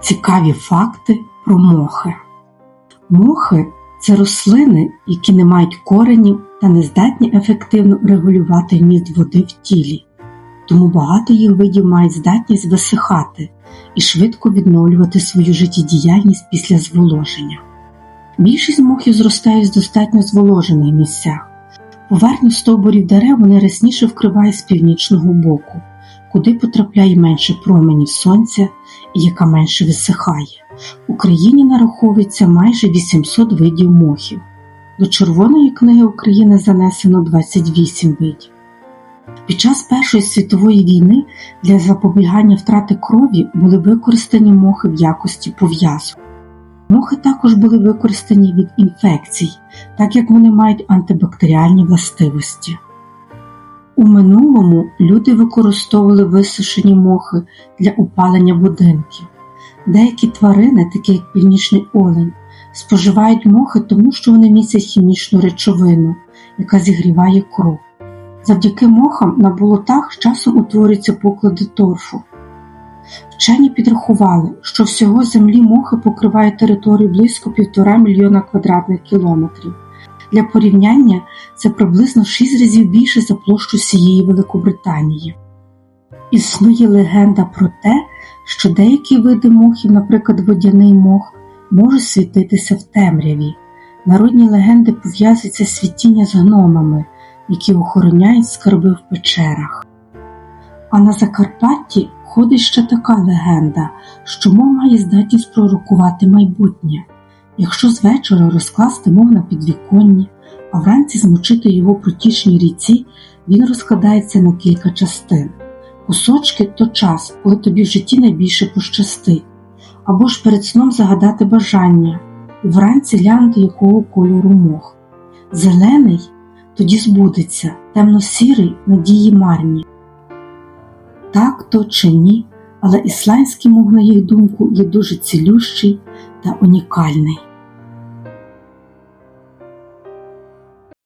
Цікаві факти про мохи. Мохи це рослини, які не мають коренів та не здатні ефективно регулювати вміст води в тілі, тому багато їх видів мають здатність висихати і швидко відновлювати свою життєдіяльність після зволоження. Більшість мохів зростають з достатньо зволожених місцях. Поверхню стовбурів дерев вони рясніше вкривають з північного боку, куди потрапляє менше променів сонця і яка менше висихає. В Україні нараховується майже 800 видів мохів. До Червоної книги України занесено 28 видів. Під час Першої світової війни для запобігання втрати крові були використані мохи в якості пов'язок. Мохи також були використані від інфекцій, так як вони мають антибактеріальні властивості. У минулому люди використовували висушені мохи для опалення будинків. Деякі тварини, такі як північний олень, споживають мохи, тому що вони містять хімічну речовину, яка зігріває кров. Завдяки мохам на болотах часом утворюються поклади торфу. Вчені підрахували, що всього землі мохи покривають територію близько півтора мільйона квадратних кілометрів. Для порівняння це приблизно в 6 разів більше за площу всієї Великобританії. Існує легенда про те, що деякі види мохів, наприклад, водяний мох, можуть світитися в темряві. Народні легенди пов'язуються світіння з гномами, які охороняють скарби в печерах. А на Закарпатті ходить ще така легенда, що мов має здатність пророкувати майбутнє. Якщо з вечора розкласти мов на підвіконні, а вранці змочити його протічній ріці, він розкладається на кілька частин. Кусочки то час, коли тобі в житті найбільше пощастить, або ж перед сном загадати бажання і вранці глянути, якого кольору мох. Зелений тоді збудеться, темно-сірий надії марні. Так то чи ні, але ісландський мов, на їх думку, є дуже цілющий та унікальний.